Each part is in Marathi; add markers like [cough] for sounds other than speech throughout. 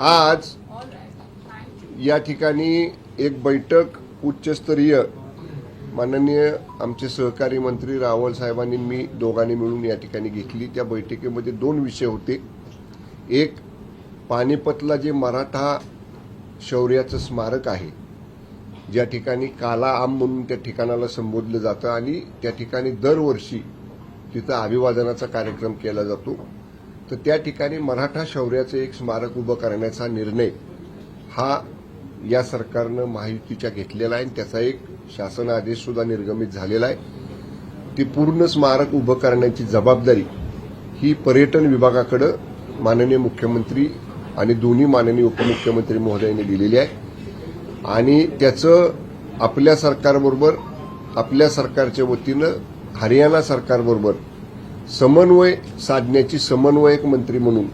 आज या ठिकाणी एक बैठक उच्चस्तरीय माननीय आमचे सहकारी मंत्री रावल साहेबांनी मी दोघांनी मिळून या ठिकाणी घेतली. त्या बैठकीमध्ये दोन विषय होते. एक पानिपतला जे मराठा शौर्याचं स्मारक आहे ज्या ठिकाणी काला आम म्हणून त्या ठिकाणाला संबोधलं जातं आणि त्या ठिकाणी दरवर्षी तिथं अभिवादनाचा कार्यक्रम केला जातो. तर त्या ठिकाणी मराठा शौर्याचं एक स्मारक उभं करण्याचा निर्णय हा या सरकारनं महायुतीच्या घेतलेला आहे आणि त्याचा एक शासन आदेश सुद्धा निर्गमित झालेला आहे. ते पूर्ण स्मारक उभं करण्याची जबाबदारी ही पर्यटन विभागाकडे माननीय मुख्यमंत्री आणि दोन्ही माननीय उपमुख्यमंत्री महोदयांनी दिलेली आहे. आणि त्याचं आपल्या सरकारबरोबर आपल्या सरकारच्या वतीनं हरियाणा सरकारबरोबर समन्वय साधण्याची समन्वयक मंत्री म्हणून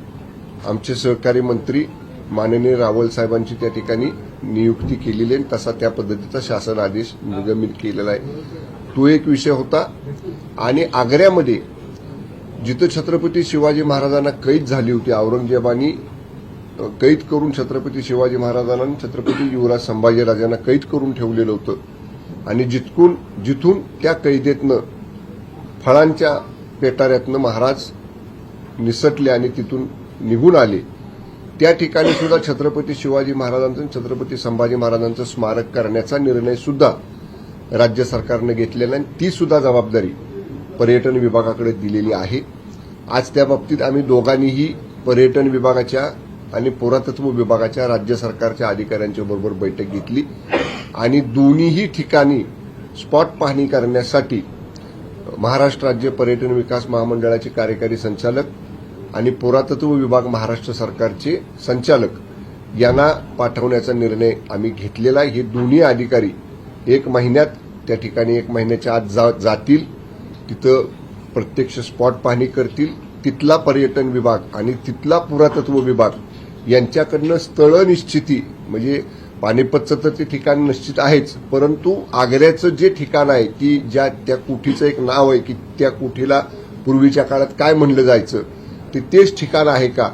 आमचे सहकारी मंत्री माननीय रावल साहेबांची त्या ठिकाणी नियुक्ती केलेली आहे. आणि तसा त्या पद्धतीचा शासन आदेश निगमित केलेला आहे. तो एक विषय होता. आणि आग्र्यामध्ये जिथं छत्रपती शिवाजी महाराजांना कैद झाली होती औरंगजेबानी कैद करून छत्रपती शिवाजी महाराजांना छत्रपती युवराज संभाजीराजांना कैद करून ठेवलेलं होतं. आणि जितकून जिथून त्या कैदेतनं फळांच्या पेटाऱ्यातनं महाराज निसटले आणि तिथून निघून आले. त्या ठिकाणी सुद्धा छत्रपती शिवाजी महाराजांचं आणि छत्रपती संभाजी महाराजांचं स्मारक करण्याचा निर्णय सुद्धा राज्य सरकारनं घेतलेला आहे. आणि ती सुद्धा जबाबदारी पर्यटन विभागाकडे दिलेली आहे. आज त्या बाबतीत आम्ही दोघांनीही पर्यटन विभागाच्या आणि पुरातत्व विभागाच्या राज्य सरकारच्या अधिकाऱ्यांच्या बरोबर बैठक घेतली. आणि दोन्हीही ठिकाणी स्पॉट पाहणी करण्यासाठी महाराष्ट्र राज्य पर्यटन विकास महामंडळाचे कार्यकारी संचालक आणि पुरातत्व विभाग महाराष्ट्र सरकारचे संचालक यांना पाठवण्याचा निर्णय आम्ही घेतलेला आहे. हे दोन्ही अधिकारी एक महिन्यात त्या ठिकाणी एक महिन्याच्या आत जा- जातील. तिथं प्रत्यक्ष स्पॉट पाहणी करतील. तिथला पर्यटन विभाग आणि तिथला पुरातत्व विभाग यांच्याकडनं स्थळ निश्चिती म्हणजे पानिपतचं तर ते ठिकाण निश्चित आहेच परंतु आग्र्याचं जे ठिकाण आहे ती ज्या त्या कुठीचं एक नाव आहे की त्या कुठीला पूर्वीच्या काळात काय म्हणलं जायचं ते तेच ठिकाण आहे का?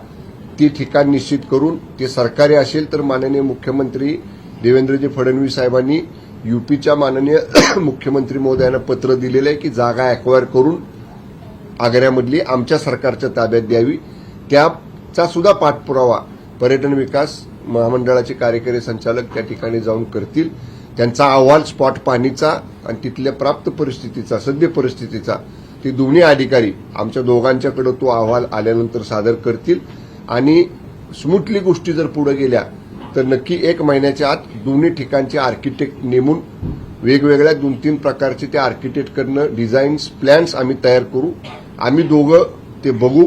ते ठिकाण निश्चित करून ते सरकारी असेल तर माननीय मुख्यमंत्री देवेंद्रजी फडणवीस साहेबांनी युपीच्या माननीय [coughs] मुख्यमंत्री महोदयांना पत्र दिलेलं आहे की जागा अक्वायर करून आग्र्यामधली आमच्या सरकारच्या ताब्यात द्यावी. त्याचा सुद्धा पाठपुरावा पर्यटन विकास महामंडळाचे कार्यकारी संचालक त्या ठिकाणी जाऊन करतील. त्यांचा अहवाल स्पॉट पाणीचा आणि तिथल्या प्राप्त परिस्थितीचा सद्य परिस्थितीचा ते दोन्ही अधिकारी आमच्या दोघांच्याकडे तो अहवाल आल्यानंतर सादर करतील. आणि स्मूथली गोष्टी जर पुढे गेल्या तर नक्की एक महिन्याच्या आत दोन्ही ठिकाणचे आर्किटेक्ट नेमून वेगवेगळ्या दोन तीन प्रकारचे त्या आर्किटेक्टकडनं डिझाईन्स प्लॅन्स आम्ही तयार करू. आम्ही दोघं ते बघू.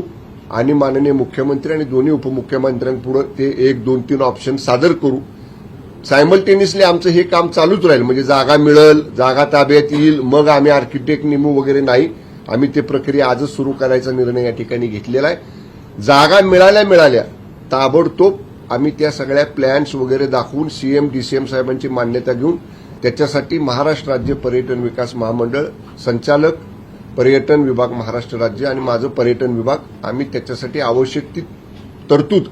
आणि माननीय मुख्यमंत्री आणि दोन्ही उपमुख्यमंत्र्यांपुढे ते एक दोन तीन ऑप्शन सादर करू. सायमल्टेनियसली आमचं हे काम चालूच राहील. म्हणजे जागा मिळेल जागा ताब्यात येईल मग आम्ही आर्किटेक्ट नेमू वगैरे नाही. आम्ही ते प्रक्रिया आजच सुरू करायचा निर्णय या ठिकाणी घेतलेला आहे. जागा मिळाल्या मिळाल्या. ताबडतोब आम्ही त्या सगळ्या प्लॅन्स वगैरे दाखवून सीएम डीसीएम साहेबांची मान्यता घेऊन त्याच्यासाठी महाराष्ट्र राज्य पर्यटन विकास महामंडळ संचालक पर्यटन विभाग महाराष्ट्र राज्य आणि माझं पर्यटन विभाग आम्ही त्याच्यासाठी आवश्यक ती तरतूद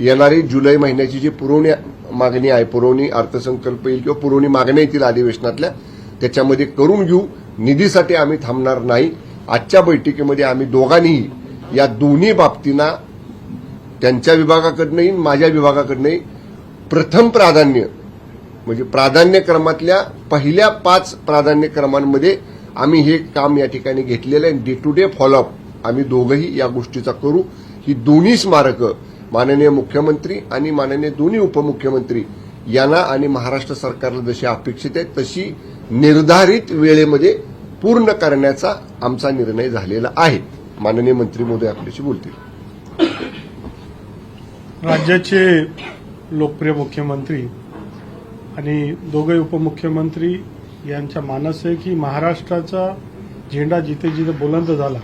येणारी जुलै महिन्याची जी पुरवणी मागणी आहे पुरवणी अर्थसंकल्प येईल किंवा पुरवणी मागण्या येतील अधिवेशनातल्या त्याच्यामध्ये करून घेऊ. निधीसाठी आम्ही थांबणार नाही. आजच्या बैठकीमध्ये आम्ही दोघांनीही या दोन्ही बाबतींना त्यांच्या विभागाकडनंही माझ्या विभागाकडनंही प्रथम प्राधान्य म्हणजे प्राधान्यक्रमातल्या पहिल्या पाच प्राधान्यक्रमांमध्ये आम्ही हे काम या ठिकाणी घेतलेलं आहे. डे टू डे फॉलोअप आम्ही दोघंही या गोष्टीचा करू. ही दोन्ही स्मारकं माननीय मुख्यमंत्री आणि माननीय दोन्ही उपमुख्यमंत्री यांना आणि महाराष्ट्र सरकारला जशी अपेक्षित आहे तशी निर्धारित वेळेमध्ये पूर्ण करण्याचा आमचा निर्णय झालेला आहे. माननीय मंत्री मोदी आपल्याशी बोलतील. राज्याचे लोकप्रिय मुख्यमंत्री आणि दोघे उपमुख्यमंत्री यांचा मानस आहे की महाराष्ट्राचा झेंडा जिथे जिथे बुलंद झाला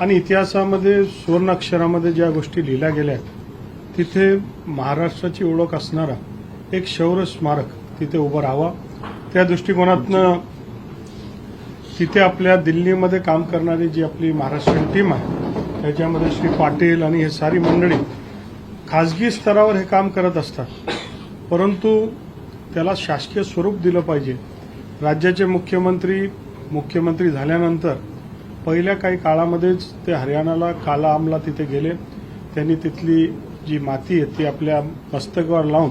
आणि इतिहासामध्ये सुवर्ण अक्षरामध्ये ज्या गोष्टी लिहिल्या गेल्या तिथे महाराष्ट्राची ओळख असणारा एक शौर्य स्मारक तिथे उभं राहावा. त्या दृष्टिकोनातनं तिथे आपल्या दिल्लीमध्ये काम करणारी जी आपली महाराष्ट्रीयन टीम आहे त्याच्यामध्ये श्री पाटील आणि हे सारी मंडळी खाजगी स्तरावर हे काम करत असतात. परंतु त्याला शासकीय स्वरूप दिलं पाहिजे. राज्याचे मुख्यमंत्री मुख्यमंत्री झाल्यानंतर पहिल्या काही काळामध्येच ते हरियाणाला काला आमला तिथे गेले. त्यांनी तिथली जी माती आहे ती आपल्या मस्तकावर लावून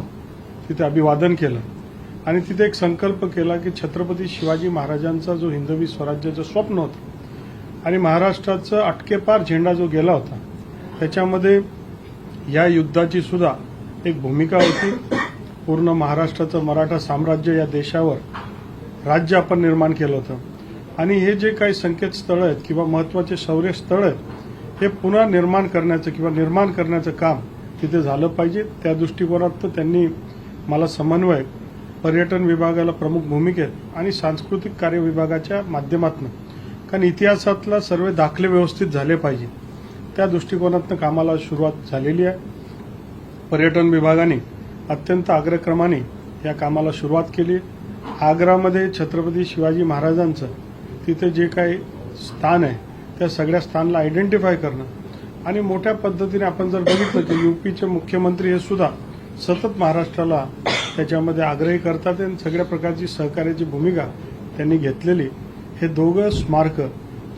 तिथे अभिवादन केलं. आणि तिथे एक संकल्प केला की छत्रपती शिवाजी महाराजांचा जो हिंदवी स्वराज्याचं स्वप्न होतं आणि महाराष्ट्राचं अटकेपार झेंडा जो गेला होता त्याच्यामध्ये या युद्धाची सुद्धा एक भूमिका होती. पूर्ण महाराष्ट्राचं मराठा साम्राज्य या देशावर राज्य आपण निर्माण केलं होतं. आणि हे जे काही संकेतस्थळं आहेत किंवा महत्त्वाचे शौर्य स्थळ आहेत हे पुन्हा निर्माण करण्याचं किंवा निर्माण करण्याचं काम तिथे झालं पाहिजे. त्या दृष्टिकोनात त्यांनी मला समन्वय पर्यटन विभागाला प्रमुख भूमिकेत आणि सांस्कृतिक कार्य विभागाच्या माध्यमातून कारण इतिहासातला सर्व दाखले व्यवस्थित झाले पाहिजे. त्या दृष्टिकोनातनं कामाला सुरुवात झालेली आहे. पर्यटन विभागाने अत्यंत अग्रक्रमाने या कामाला सुरुवात केली आग्रामध्ये छत्रपती शिवाजी महाराजांचं तिथे जे काही स्थान आहे त्या सगळ्या स्थानला आयडेंटिफाय करणं. आणि मोठ्या पद्धतीने आपण जर बघितलं की युपीचे मुख्यमंत्री हे सुद्धा सतत महाराष्ट्राला त्याच्यामध्ये आग्रही करतात आणि सगळ्या प्रकारची सहकार्याची भूमिका त्यांनी घेतलेली. हे दोघं स्मारक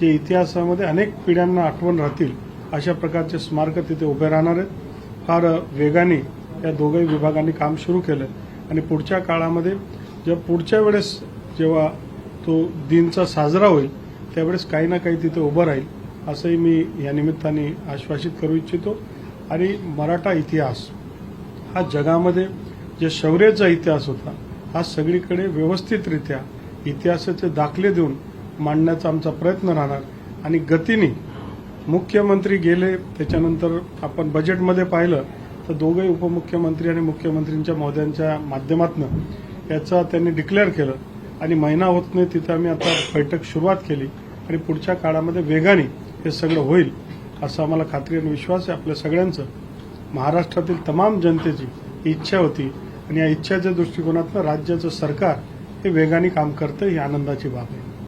जे इतिहासामध्ये अनेक पिढ्यांना आठवण राहतील अशा प्रकारचे स्मारक तिथे उभे राहणार आहेत. फार वेगाने या दोघंही विभागांनी काम सुरू केलं. आणि पुढच्या काळामध्ये जेव्हा पुढच्या वेळेस जेव्हा तो दिनचा साजरा होईल त्यावेळेस काही ना काही तिथे उभं राहील असंही मी या निमित्ताने आश्वासित करू इच्छितो. आणि मराठा इतिहास हा जगामध्ये जे शौर्याचा इतिहास होता हा सगळीकडे व्यवस्थितरित्या इतिहासाचे दाखले देऊन मांडण्याचा आमचा प्रयत्न राहणार. आणि गतीने मुख्यमंत्री गेले त्याच्यानंतर आपण बजेटमध्ये पाहिलं तर दोघंही उपमुख्यमंत्री आणि मुख्यमंत्रींच्या महोदयांच्या माध्यमातून याचा त्यांनी डिक्लेअर केलं. आणि महिना होत नाही तिथं आम्ही आता बैठक सुरुवात केली. आणि पुढच्या काळामध्ये वेगाने हे सगळं होईल असा आम्हाला खात्री आणि विश्वास आहे. आपल्या सगळ्यांचं महाराष्ट्रातील तमाम जनतेची इच्छा होती. आणि या इच्छाच्या दृष्टिकोनातून राज्याचं सरकार हे वेगाने काम करतं ही आनंदाची बाब आहे.